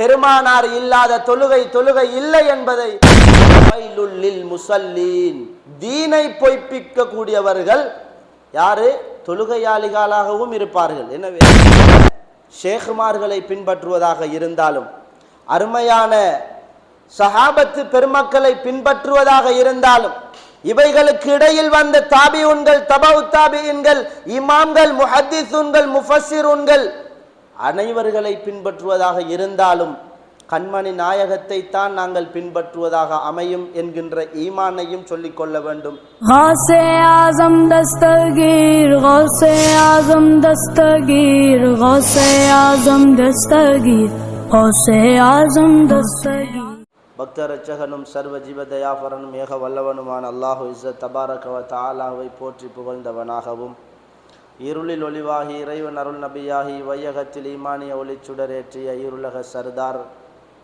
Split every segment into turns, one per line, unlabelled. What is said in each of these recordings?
பெருமானார் இல்லாத தொழுகை தொழுகை இல்லை என்பதை முசல்லீன் தீனை பொய்ப்பிக்க கூடியவர்கள் யாரு? தொழுகையாளிகளாகவும் இருப்பார்கள். எனவே ஷேகுமார்களை பின்பற்றுவதாக இருந்தாலும் அருமையான சஹாபத்து பெருமக்களை பின்பற்றுவதாக இருந்தாலும் இவைகளுக்கு இடையில் வந்த தாபியுன்கள் தபவு தாபியின்கள் இமாம்கள் முஹத்திசுன்கள் முஃபஸ்ஸிருன்கள் அனைவர்களை பின்பற்றுவதாக இருந்தாலும் கண்மணி நாயகத்தை தான் நாங்கள் பின்பற்றுவதாக அமையும் என்கின்ற ஈமானையும் சொல்லிக் கொள்ள வேண்டும்.
ஆசம் Dastagir Jose awesome Dastagir Jose awesome Dastagir Jose
awesome சர்வ ஜீவதயாபரனும் ஏக வல்லவனுமான அல்லாஹு இஸ்ஸத் தபாரகவ தாலாவை போற்றி புகழ்ந்தவனாகவும் இருளில் ஒளிவாகி இறைவன் அருள் நபியாகி வையகத்தில் ஈமானிய ஒளிச்சுடரேற்றிய இருளக சர்தார்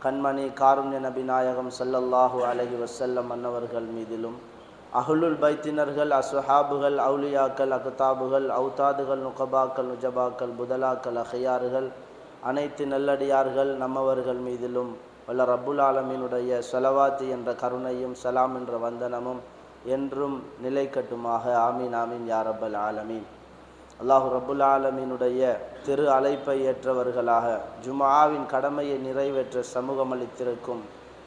கண்மணி காருண்ய நபி நாயகம் சல்லல்லாஹு அலஹி வசல்லம் மன்னவர்கள் மீதிலும் அஹ்லுல் பைத்தினர்கள் அசுஹாபுகள் அவுலியாக்கள் அக்தாபுகள் அவுதாதுகள் நுகபாக்கள் நுஜபாக்கள் புதலாக்கள் அஹையாறுகள் அனைத்து நல்லடியார்கள் நம்மவர்கள் மீதிலும் வல்ல ரப்புல் ஆலமீனுடைய ஸலவாத்து என்ற கருணையும் சலாம் என்ற வந்தனமும் என்றும் நிலைக்கட்டுமாக. ஆமீன் ஆமீன் யா ஆலமீன். அல்லாஹு ரபுல் ஆலமீனுடைய திரு அழைப்பை ஏற்றவர்களாக ஜுமாவின் கடமையை நிறைவேற்ற சமூகமளித்திருக்கும்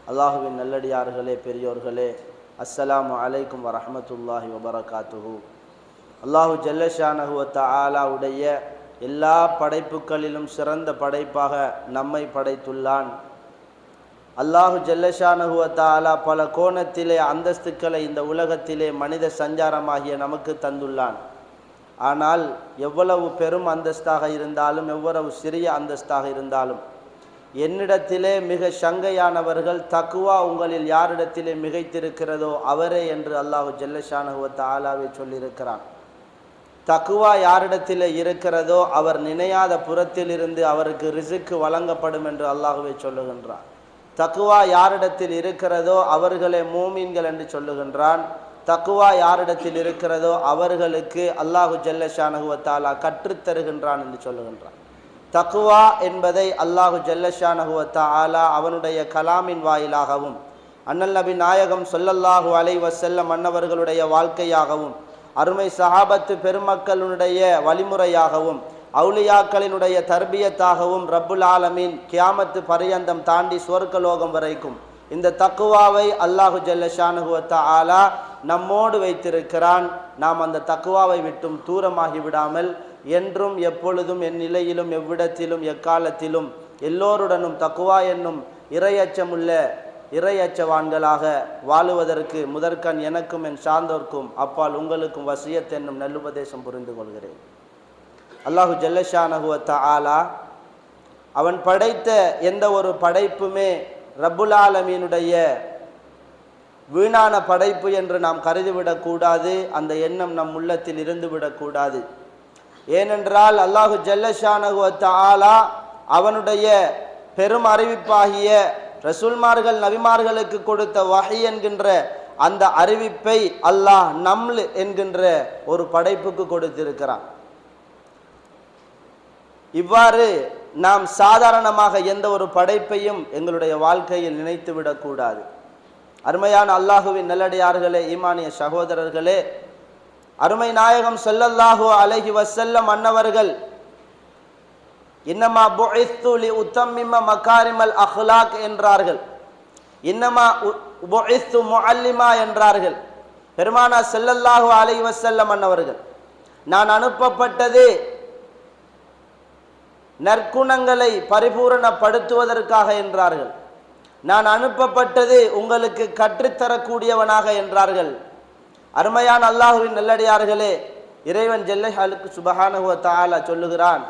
அல்லாஹுவின் நல்லடியார்களே பெரியோர்களே அஸ்ஸலாமு அலைக்கும் வரஹ்மத்துல்லாஹி வபரகாத்துஹூ. அல்லாஹு ஜல்லஷானஹுவத்த ஆலாவுடைய எல்லா படைப்புகளிலும் சிறந்த படைப்பாக நம்மை படைத்துள்ளான். அல்லாஹு ஜல்லஷானகுவத்தாலா பல கோணத்திலே அந்தஸ்துக்களை இந்த உலகத்திலே மனித சஞ்சாரமாகிய நமக்கு தந்துள்ளான். ஆனால் எவ்வளவு பெரும் அந்தஸ்தாக இருந்தாலும் எவ்வளவு சிறிய அந்தஸ்தாக இருந்தாலும் என்னிடத்திலே மிக சங்கையானவர்கள் தக்குவா உங்களில் யாரிடத்திலே மிகைத்திருக்கிறதோ அவரே என்று அல்லாஹு ஜல்லஷானஹுவத்த ஆலாவை சொல்லியிருக்கிறான். தக்குவா யாரிடத்திலே இருக்கிறதோ அவர் நினையாத புறத்திலிருந்து அவருக்கு ரிசுக்கு வழங்கப்படும் என்று அல்லாஹுவை சொல்லுகின்றான். தக்குவா யாரிடத்தில் இருக்கிறதோ அவர்களே மூமீன்கள் என்று சொல்லுகின்றான். தக்குவா யாரிடத்தில் இருக்கிறதோ அவர்களுக்கு அல்லாஹு ஜல்லஷானகுவத்தாலா கற்றுத்தருகின்றான் என்று சொல்லுகின்றான். தக்குவா என்பதை அல்லாஹு ஜல்லஷானகுவத்தா ஆலா அவனுடைய கலாமின் வாயிலாகவும் அண்ணல் நபி நாயகம் சொல்லல்லாஹு அலை வசல்லம் மன்னவர்களுடைய வாழ்க்கையாகவும் அருமை சஹாபத்து பெருமக்களுடைய வழிமுறையாகவும் அவுளியாக்களினுடைய தர்பியத்தாகவும் ரப்புல் ஆலமின் கியாமத்து பரியந்தம் தாண்டி சுவர்க்கலோகம் வரைக்கும் இந்த தக்குவாவை அல்லாஹு ஜல்லஷானுகுவத்த ஆலா நம்மோடு வைத்திருக்கிறான். நாம் அந்த தக்குவாவை விட்டும் தூரமாகி விடாமல் என்றும் எப்பொழுதும் என் நிலையிலும் எவ்விடத்திலும் எக்காலத்திலும் எல்லோருடனும் தக்குவா என்னும் இரையச்சமுள்ள இறையச்சவான்களாக வாழுவதற்கு முதற்கண் எனக்கும் என் சார்ந்தோர்க்கும் அப்பால் உங்களுக்கும் வசியத் என்னும் நல்லுபதேசம் புரிந்து கொள்கிறேன். அல்லாஹு ஜல்லஷானகுவத்த ஆலா அவன் படைத்த எந்த ஒரு படைப்புமே ரபுல் ஆலமீனுடைய வீணான படைப்பு என்று நாம் கருதிவிடக்கூடாது அந்த எண்ணம் நம் உள்ளத்தில் இருந்துவிடக்கூடாது ஏனென்றால் அல்லாஹு ஜல்லஷானகுவத்த ஆலா அவனுடைய பெரும் அறிவிப்பாகிய ரசூல்மார்கள் நபிமார்களுக்கு கொடுத்த வகை என்கின்ற அந்த அறிவிப்பை அல்லாஹ் நம்ல் என்கின்ற ஒரு படைப்புக்கு கொடுத்திருக்கிறான். இவ்வாறு நாம் சாதாரணமாக எந்த ஒரு படைப்பையும் எங்களுடைய வாழ்க்கையில் நினைத்து விடக்கூடாது அருமையான அல்லாஹுவின் நல்லடியார்களே ஈமானிய சகோதரர்களே அருமை நாயகம் சொல்லல்லாஹு அலைஹி வசல்லம் அன்னவர்கள் இன்னமா புஇஸ்து லி உத்தம்மிம மக்காரிமல் அஹ்லாக் என்றார்கள். இன்னமா புஇஸ்து முஅல்லிமா என்றார்கள். பெருமானா ஸல்லல்லாஹு அலைஹி வசல்லம் அன்னவர்கள் நான் அனுப்பப்பட்டது நற்குணங்களை பரிபூரணப்படுத்துவதற்காக என்றார்கள். நான் அனுப்பப்பட்டது உங்களுக்கு கற்றுத்தரக்கூடியவனாக என்றார்கள். அருமையான அல்லாஹுவின் நல்லடியார்களே இறைவன் ஜெல்லைஹாலுக்கு சுபஹானஹுவ தாலா சொல்லுகிறான்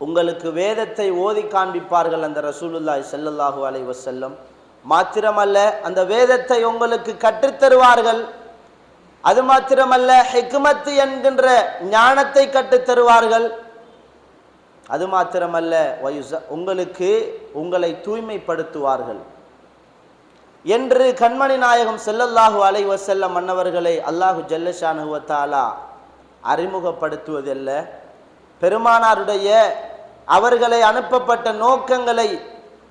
உங்களுக்கு வேதத்தை ஓதி காண்பிப்பார்கள் அந்த ரசூலுல்லாய் செல்லல்லாஹு அலை வசல்லம் மாத்திரமல்ல அந்த வேதத்தை உங்களுக்கு கற்றுத்தருவார்கள். அது மாத்திரமல்ல ஹெக்மத்து என்கின்ற ஞானத்தை கற்றுத்தருவார்கள். அது மாத்திரமல்ல வயுச உங்களுக்கு உங்களை தூய்மைப்படுத்துவார்கள். என்று கண்மணி நாயகம் செல்லல்லாஹு அலை வசல்ல மன்னவர்களை அல்லாஹு ஜல்லஷானுவத்தாலா அறிமுகப்படுத்துவதல்ல. பெருமானாருடைய அவர்களை அனுப்பப்பட்ட நோக்கங்களை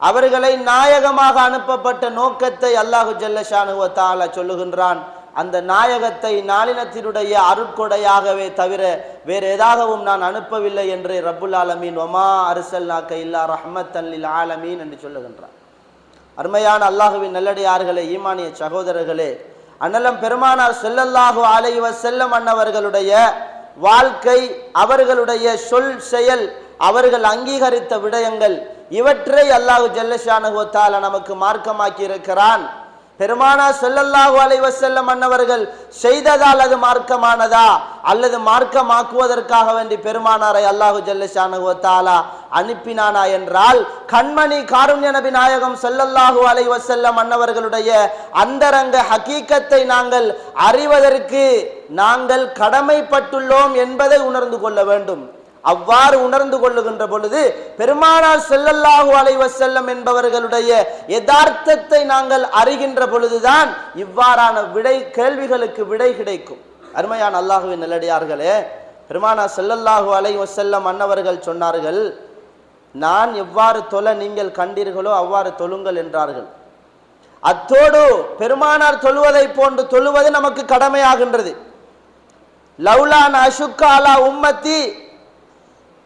அவர்களை நாயகமாக அனுப்பப்பட்ட நோக்கத்தை அல்லாஹு ஜல்லஷானுவத்தாலா சொல்லுகின்றான். அந்த நாயகத்தை நாளினத்தினுடைய அருட்கொடையாகவே தவிர வேறு ஏதாகவும் நான் அனுப்பவில்லை என்று ரப்புல் ஆலமீன் ஒமா அரிசல் நாக்க இல்லா ரஹ்மத் அல்லில் ஆலமீன் என்று சொல்லுகின்றான் அருமையான அல்லாஹுவின் நல்லடியார்களே ஈமானிய சகோதரர்களே அண்ணலம் பெருமானார் செல்லல்லாஹு அலைவ செல்லம் அன்னவர்களுடைய வாழ்க்கை அவர்களுடைய சொல் செயல் அவர்கள் அங்கீகரித்த விடயங்கள் இவற்றை அல்லாஹு ஜல்லஷானுகோத்தால நமக்கு மார்க்கமாக்கி இருக்கிறான் பெருமானா சொல்லல்லாஹு அலைவ வஸல்லம் அன்னவர்கள் செய்ததால் அது மார்க்கமானதா? அல்லது மார்க்கமாக்குவதற்காக வேண்டி பெருமானாரை அல்லாஹு ஜல்லஷானு அனுப்பினானா என்றால் கண்மணி காருண்ய நபி நாயகம் சொல்லல்லாஹு அலைஹி வஸல்லம் அன்னவர்களுடைய அந்தரங்க ஹக்கீக்கத்தை நாங்கள் அறிவதற்கு நாங்கள் கடமைப்பட்டுள்ளோம் என்பதை உணர்ந்து கொள்ள வேண்டும். அவ்வாறு உணர்ந்து கொள்ளுகின்ற பொழுது பெருமானார் செல்லல்லாஹு அலைவ செல்லம் என்பவர்களுடைய யதார்த்தத்தை நாங்கள் அறிகின்ற பொழுதுதான் இவ்வாறான விடை கேள்விகளுக்கு விடை கிடைக்கும். அருமையான அல்லாஹுவின் நல்லடியார்களே பெருமானார் செல்லல்லாஹு அலைவ செல்லம் அன்னவர்கள் சொன்னார்கள் நான் எவ்வாறு தொழ நீங்கள் கண்டீர்களோ அவ்வாறு தொழுங்கள் என்றார்கள். அத்தோடு பெருமானார் தொழுவதை போன்று தொழுவது நமக்கு கடமையாகின்றது. லவ்லான் அசுக்காலா உம்மத்தி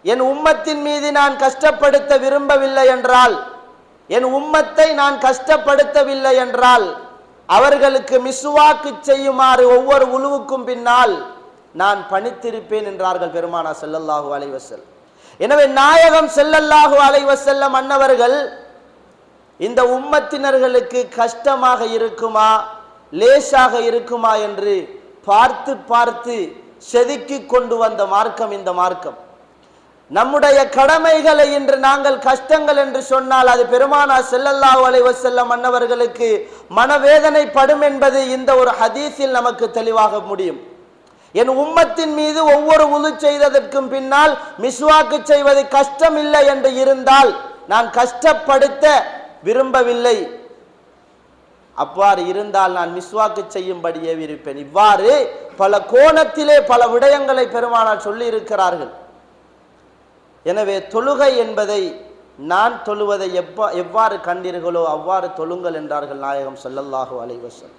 என் உம்மத்தின் மீது நான் கஷ்டப்படுத்த விரும்பவில்லை என்றால் என் உம்மத்தை நான் கஷ்டப்படுத்தவில்லை என்றால் அவர்களுக்கு மிசுவாக்கு செய்யுமாறு ஒவ்வொரு உழுவுக்கும் பின்னால் நான் பணித்திருப்பேன் என்றார்கள் பெருமானா செல்லல்லாஹு அலைவசல் எனவே நாயகம் செல்லல்லாஹு அலைஹி வஸல்லம் அன்னவர்கள் இந்த உம்மத்தினர்களுக்கு கஷ்டமாக இருக்குமா லேசாக இருக்குமா என்று பார்த்து பார்த்து செதுக்கி கொண்டு வந்த மார்க்கம் இந்த மார்க்கம். நம்முடைய கடமைகளை இன்று நாங்கள் கஷ்டங்கள் என்று சொன்னால் அது பெருமானா செல்லல்லா அலைஹி செல்ல மன்னவர்களுக்கு மனவேதனைப்படும் என்பது இந்த ஒரு ஹதீஸில் நமக்கு தெளிவாக முடியும். என் உம்மத்தின் மீது ஒவ்வொரு உது செய்ததற்கும் பின்னால் மிஸ்வாக்கு செய்வது கஷ்டம் இல்லை என்று இருந்தால் நான் கஷ்டப்படுத்த விரும்பவில்லை. அவ்வாறு இருந்தால் நான் மிஸ்வாக்கு செய்யும்படியே இருப்பேன். இவ்வாறு பல கோணத்திலே பல விடயங்களை பெருமானார் சொல்லி இருக்கிறார்கள் எனவே தொழுகை என்பதை நான் தொழுவதை எவ்வா எவ்வாறு கண்டீர்களோ அவ்வாறு தொழுங்கள் என்றார்கள் நாயகம் சொல்லல்லாஹோ அலைவசம்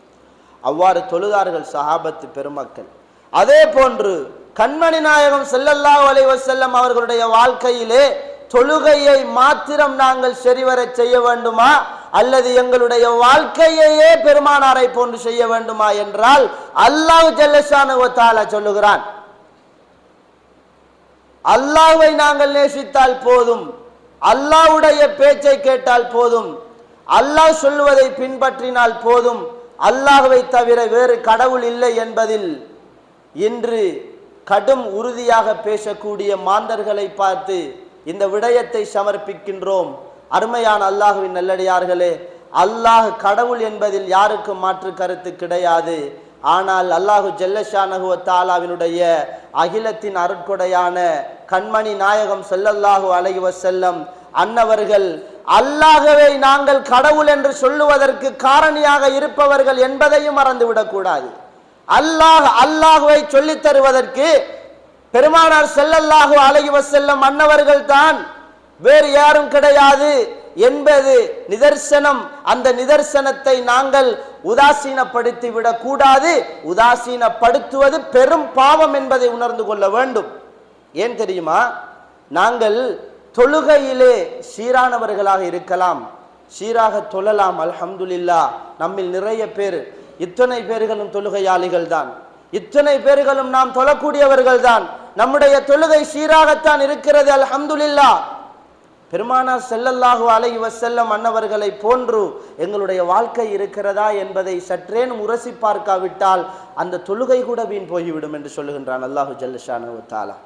அவ்வாறு தொழுதார்கள் சஹாபத்து பெருமக்கள். அதே போன்று கண்மணி நாயகம் செல்லல்லா அலைஹி அவர்களுடைய வாழ்க்கையிலே தொழுகையை மாத்திரம் நாங்கள் சரிவரச் செய்ய வேண்டுமா? அல்லது எங்களுடைய வாழ்க்கையையே பெருமானாரை போன்று செய்ய வேண்டுமா? என்றால் அல்லாஹ் ஜல்லசானுவத்தால சொல்லுகிறான். அல்லாவை நாங்கள் நேசித்தால் போதும். அல்லாஹ்வுடைய பேச்சை கேட்டால் போதும். அல்லாஹ் சொல்வதை பின்பற்றினால் போதும். அல்லாஹுவை தவிர வேறு கடவுள் இல்லை என்பதில் இன்று கடும் உறுதியாக பேசக்கூடிய மாந்தர்களை பார்த்து இந்த விடயத்தை சமர்ப்பிக்கின்றோம். அருமையான அல்லாஹுவின் நல்லடியார்களே அல்லாஹ் கடவுள் என்பதில் யாருக்கும் மாற்று கருத்து கிடையாது. ஆனால் அல்லாஹு ஜல்லஷானகுவ தாலாவினுடைய அகிலத்தின் அருட்கொடையான கண்மணி நாயகம் செல்லல்லாஹு அழகுவ செல்லம் அன்னவர்கள் அல்லாகவே நாங்கள் கடவுள் என்று சொல்லுவதற்கு காரணியாக இருப்பவர்கள் என்பதையும் மறந்துவிடக்கூடாது அல்லாஹ் அல்லாஹுவை சொல்லித் தருவதற்கு பெருமானார் செல்லல்லாஹு அலைஹி செல்லம் அன்னவர்கள் தான். வேறு யாரும் கிடையாது என்பது நிதர்சனம். அந்த நிதர்சனத்தை நாங்கள் உதாசீனப்படுத்தி விடக்கூடாது. உதாசீனப்படுத்துவது பெரும் பாவம் என்பதை உணர்ந்து கொள்ள வேண்டும். ஏன் தெரியுமா? நாங்கள் தொழுகையிலே சீரானவர்களாக இருக்கலாம். சீராக தொழலாம் அல்ஹம்துலில்லா. நம்மில் நிறைய பேர் இத்தனை பேர்களும் தொழுகையாளிகள் தான் இத்தனை பேர்களும் நாம் தொழக்கூடியவர்கள் தான் நம்முடைய தொழுகை சீராகத்தான் இருக்கிறது அல்ஹம்துலில்லா. பெருமானார் ஸல்லல்லாஹு அலைஹி வஸல்லம் அன்னவர்களை போன்று எங்களுடைய வாழ்க்கை இருக்கிறதா என்பதை சற்றேனும் உரசி பார்க்காவிட்டால் அந்த தொழுகை கூட வீண் போய்விடும் என்று சொல்லுகின்றான் அல்லாஹு ஜல்லஷானு தாலா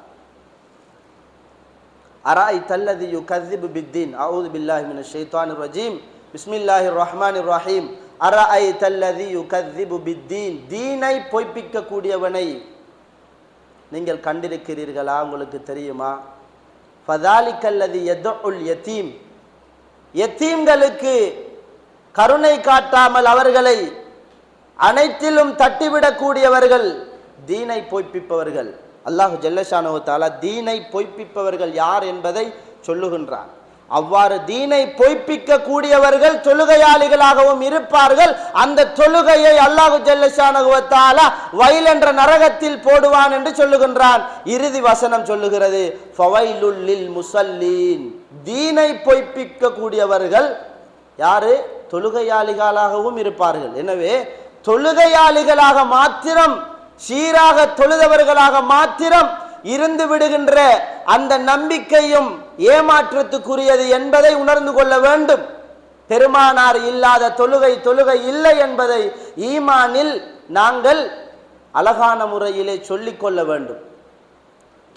அராய் தல்லதி யு கதிபு பித்தீன். அவுது பில்லாஹி மின ஷைத்தானு ரஜீம். பிஸ்மில்லாஹி ரஹ்மான் ரஹீம். அராய் தல்லதி யு கதிபு பித்தீன். தீனை பொய்ப்பிக்க கூடியவனை நீங்கள் கண்டிருக்கிறீர்களா? உங்களுக்கு தெரியுமா? ஃபதாலிக்கல்லதி எதுல் யத்தீம் யத்தீம்களுக்கு கருணை காட்டாமல் அவர்களை அனைத்திலும் தட்டிவிடக்கூடியவர்கள் தீனை பொய்ப்பிப்பவர்கள். அல்லாஹு ஜல்லஷானோ தாலா தீனை பொய்ப்பிப்பவர்கள் யார் என்பதை சொல்லுகின்றான். அவ்வாறு தீனை பொய்ப்பிக்க கூடியவர்கள் தொழுகையாளிகளாகவும் இருப்பார்கள். அந்த தொழுகையை அல்லாஹு ஜல்லஷானுவத்தால வயல் என்ற நரகத்தில் போடுவான் என்று சொல்லுகின்றான். இறுதி வசனம் சொல்லுகிறது ஃபவைலுல்லில் முசல்லீன். தீனை பொய்ப்பிக்க கூடியவர்கள் யாரு? தொழுகையாளிகளாகவும் இருப்பார்கள். எனவே தொழுகையாளிகளாக மாத்திரம் சீராக தொழுதவர்களாக மாத்திரம் இருந்து விடுகின்ற அந்த நம்பிக்கையும் ஏமாற்றத்துக்குரியது என்பதை உணர்ந்து கொள்ள வேண்டும். பெருமானார் இல்லாத தொழுகை தொழுகை இல்லை என்பதை ஈமானில் நாங்கள் அழகான முறையிலே சொல்லிக் கொள்ள வேண்டும்.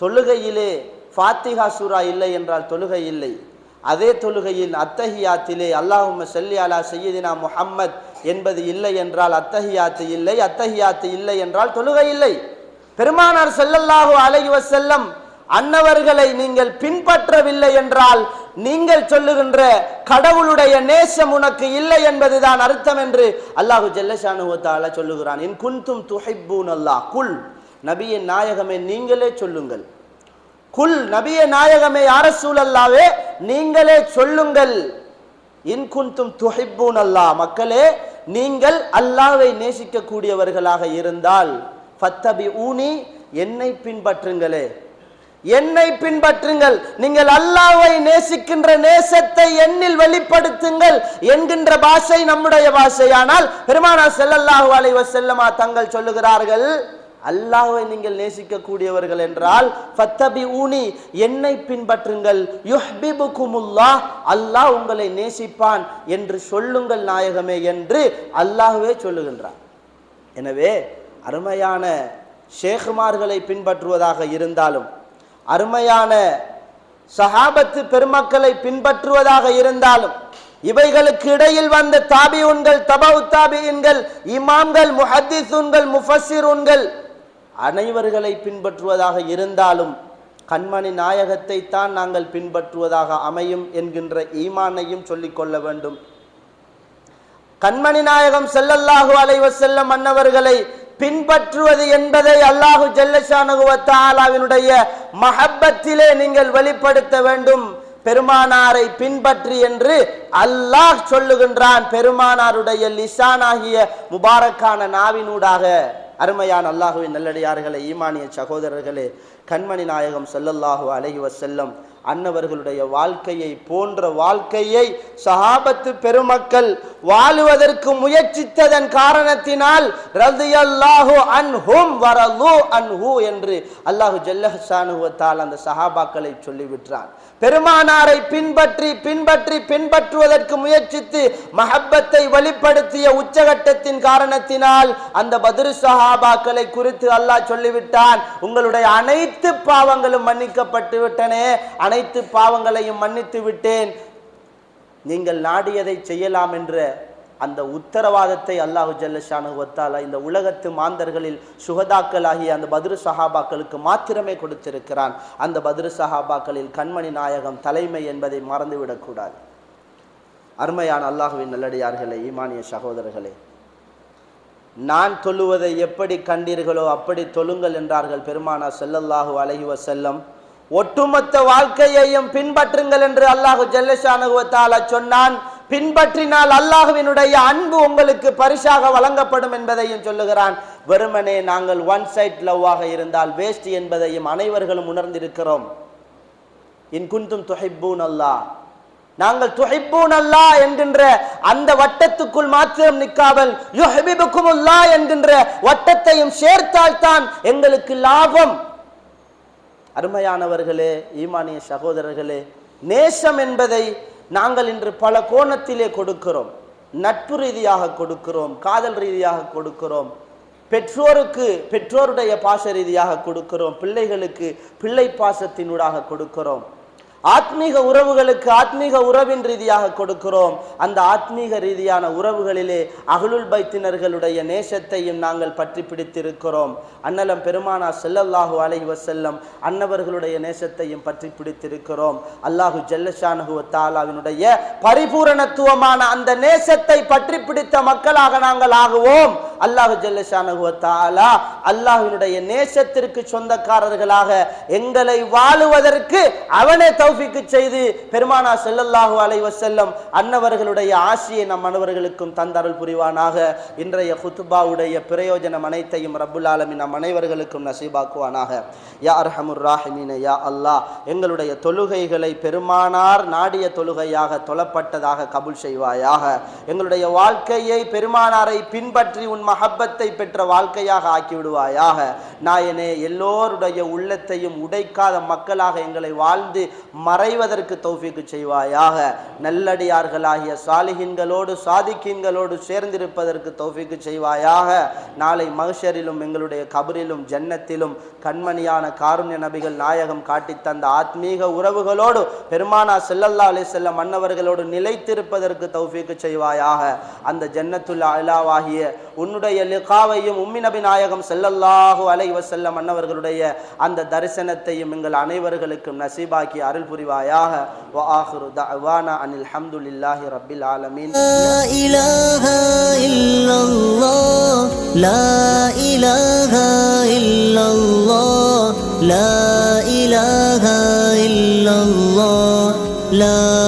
தொழுகையிலே ஃபாத்திகா சூரா இல்லை என்றால் தொழுகை இல்லை. அதே தொழுகையில் அத்தஹியாத்திலே அல்லாஹும செல்லி அலா சையதினா முஹம்மத் என்பது இல்லை என்றால் அத்தஹியாத்து இல்லை அத்தஹியாத்து இல்லை என்றால் தொழுகை இல்லை. பெருமானார் ஸல்லல்லாஹு அலைஹி செல்லம் அன்னவர்களை நீங்கள் பின்பற்றவில்லை என்றால் நீங்கள் சொல்லுகின்ற கடவுளுடைய நேசம் உனக்கு இல்லை என்பதுதான் அர்த்தம் என்று அல்லாஹு ஜல்லஷானு சொல்லுகிறான். என் குந்தும் துஹைப்பூன் அல்லாஹ் குல் நபியின் நாயகமே நீங்களே சொல்லுங்கள். குல் நபிய நாயகமே அரசூல் அல்லாவே நீங்களே சொல்லுங்கள். இன் குன்தும் துஹிப்பூன் அல்லாஹ் மக்களே நீங்கள் அல்லாவை நேசிக்க கூடியவர்களாக இருந்தால் ஃபத்தபி ஊனி என்னை பின்பற்றுங்களே. என்னை பின்பற்றுங்கள். நீங்கள் அல்லாவை நேசிக்கின்ற நேசத்தை எண்ணில் வெளிப்படுத்துங்கள் என்கின்ற பாஷை நம்முடைய பாஷையானால் பெருமானா செல்லல்லாஹு அலைவ செல்லமா தங்கள் சொல்லுகிறார்கள் அல்லாஹை நீங்கள் நேசிக்க கூடியவர்கள் என்றால் ஃபத்தபி ஊனி என்னை பின்பற்றுங்கள். யுஹ்பிபுகுமுல்லாஹ் அல்லாஹ் உங்களை நேசிப்பான் என்று சொல்லுங்கள் நாயகமே என்று அல்லாஹுவே சொல்லுகின்றார் எனவே அருமையான ஷேகுமார்களை பின்பற்றுவதாக இருந்தாலும் அருமையான சஹாபத்து பெருமக்களை பின்பற்றுவதாக இருந்தாலும் இவைகளுக்கு இடையில் வந்த தாபியுன்கள் தபவு தாபியின்கள் இமாம்கள் முஹத்திசுன்கள் முஃபஸ்ஸிருன்கள் அனைவர்களை பின்பற்றுவதாக இருந்தாலும் கண்மணி நாயகத்தை தான் நாங்கள் பின்பற்றுவதாக அமையும் என்கின்ற ஈமானையும் சொல்லிக் கொள்ள வேண்டும். கண்மணி நாயகம் செல்லல்லாஹு அலைவர் செல்ல மன்னவர்களை பின்பற்றுவது என்பதை அல்லாஹு ஜல்லஷானுவத்தாலாவினுடைய மஹப்பத்திலே நீங்கள் வெளிப்படுத்த வேண்டும். பெருமானாரை பின்பற்றி என்று அல்லாஹ் சொல்லுகின்றான். பெருமானாருடைய லிசானாகிய முபாரக்கான நாவினூடாக. அருமையான அல்லாஹுவின் நல்லடியார்களே ஈமானிய சகோதரர்களே கண்மணி நாயகம் செல்லல்லாஹு அலைஹி செல்லும் அன்னவர்களுடைய வாழ்க்கையை போன்ற வாழ்க்கையை சஹாபத்து பெருமக்கள் வாழுவதற்கு முயற்சித்ததன் காரணத்தினால் ரதியல்லாஹு அன்ஹும் வரலு அன்ஹு என்று அல்லாஹு ஜல்லஹானுவத்தால் அந்த சஹாபாக்களை சொல்லிவிட்டான். பெருமானாரை பின்பற்றி பின்பற்றி பின்பற்றுவதற்கு முயற்சித்து மஹப்பத்தை வெளிப்படுத்திய உச்சகட்டத்தின் காரணத்தினால் அந்த பதிரு சஹாபாக்களை குறித்து அல்லாஹ் சொல்லிவிட்டான். உங்களுடைய அனைத்து பாவங்களும் மன்னிக்கப்பட்டு விட்டனே அனைத்து பாவங்களையும் மன்னித்து விட்டேன். நீங்கள் நாடியதை செய்யலாம் என்ற அந்த உத்தரவாதத்தை அல்லாஹு ஜல்லஷானு ஒத்தாலா இந்த உலகத்து மாந்தர்களில் சுகதாக்களாகிய அந்த பத்ரு சஹாபாக்களுக்கு மாத்திரமே கொடுத்திருக்கிறான். அந்த பத்ரு சஹாபாக்களில் கண்மணி நாயகம் தலைமை என்பதை மறந்துவிடக்கூடாது அருமையான அல்லாஹுவின் நல்லடியார்களே ஈமானிய சகோதரர்களே நான் தொழுவதை எப்படி கண்டீர்களோ அப்படி தொழுங்கள் என்றார்கள் பெருமானா செல்லல்லாஹு அலைஹி செல்லம் ஒட்டுமொத்த வாழ்க்கையையும் பின்பற்றுங்கள் என்று அல்லாஹு ஜல்லஷானுவத்தாலா சொன்னான். பின்பற்றினால் அல்லாஹுவினுடைய அன்பு உங்களுக்கு பரிசாக வழங்கப்படும் என்பதையும் சொல்லுகிறான். வெறுமனே நாங்கள் ஒன் சைட் லவ்வாக இருந்தால் வேஸ்ட் என்பதையும் அனைவர்களும் உணர்ந்திருக்கிறோம். இன் குந்தும் துஹிப்பூன் அல்லாஹ். நாங்கள் துஹிப்பூன் அல்லா என்கின்ற அந்த வட்டத்துக்குள் மாத்திரம் நிற்காமல் யுஹிபுக்குமுல்லாஹ் என்கின்ற வட்டத்தையும் சேர்த்தால்தான் எங்களுக்கு லாபம். அருமையானவர்களே ஈமானிய சகோதரர்களே நேசம் என்பதை நாங்கள் இன்று பல கோணத்திலே கொடுக்கிறோம். நட்பு ரீதியாக கொடுக்கிறோம் காதல் ரீதியாக கொடுக்கிறோம். பெற்றோருக்கு பெற்றோருடைய பாச ரீதியாக கொடுக்கிறோம். பிள்ளைகளுக்கு பிள்ளை பாசத்தினூடாக கொடுக்கிறோம். ஆத்மீக உறவுகளுக்கு ஆத்மீக உறவின் ரீதியாக கொடுக்கிறோம். அந்த ஆத்மீக ரீதியான உறவுகளிலே அகலுல் பைத்தினர்களுடைய நேசத்தையும் நாங்கள் பற்றி பிடித்திருக்கிறோம். அன்னலம் பெருமானா செல்லல்லாஹு அலைஹி வஸல்லம் அன்னவர்களுடைய நேசத்தையும் பற்றி பிடித்திருக்கிறோம். அல்லாஹு ஜல்லஷானஹு தாலாவினுடைய பரிபூரணத்துவமான அந்த நேசத்தை பற்றி பிடித்த மக்களாக நாங்கள் ஆகுவோம். அல்லாஹு ஜெல்லஷானகுவ தாலா அல்லாஹினுடைய நேசத்திற்கு சொந்தக்காரர்களாக எங்களை வாழுவதற்கு அவனே தௌஃபிக்கு செய்து பெருமானா செல்லல்லாஹு அலைஹி செல்லும் அன்னவர்களுடைய ஆசியை நம் அனைவர்களுக்கும் தந்தருள் புரிவானாக. இன்றைய குத்துபாவுடைய பிரயோஜனம் அனைத்தையும் ரப்புல் ஆலமி நம் அனைவர்களுக்கும் நசீபாக்குவானாக. யா அர்ஹமுர் ராஹிமீன யா அல்லாஹ் எங்களுடைய தொழுகைகளை பெருமானார் நாடிய தொழுகையாக தொழப்பட்டதாக கபுல் செய்வாயாக. எங்களுடைய வாழ்க்கையை பெருமானாரை பின்பற்றி உன் மஹப்பத்தை பெற்ற வாழ்க்கையாக ஆக்கிவிடுவாயாக. நாயனே எல்லோருடைய உள்ளத்தையும் உடைக்காத மக்களாக எங்களை வாழ்ந்து மறைவதற்கு தௌஃபிக்கு செய்வாயாக. நல்லடியார்களாகிய சாலிகின்களோடு சாதிக்கின்களோடு சேர்ந்திருப்பதற்கு தௌஃபிக்கு செய்வாயாக. நாளை மகஷரிலும் எங்களுடைய கபரிலும் ஜன்னத்திலும் கண்மணியான காருண்ய நபிகள் நாயகம் காட்டித் தந்த ஆத்மீக உறவுகளோடு பெருமானா செல்லல்லா அலி செல்ல மன்னவர்களோடு நிலைத்திருப்பதற்கு தௌஃபிக்கு செய்வாயாக. அந்த ஜன்னத்துள்ள அலாவாகிய உன்னுடைய லிகாவையும் உம்மி நபி நாயகம் செல்லல்லாஹு அலை வசல்லம் மன்னவர்களுடைய அந்த தரிசனத்தையும் எங்கள் அனைவர்களுக்கும் நசீபாக்கி அருள் புரிவாயாக வ ஆஹிரு தஅவானா அனில் ஹம்துலில்லாஹி ரப்பில் ஆலமீன்
لا إله إلا الله لا إله إلا الله لا إله إلا الله لا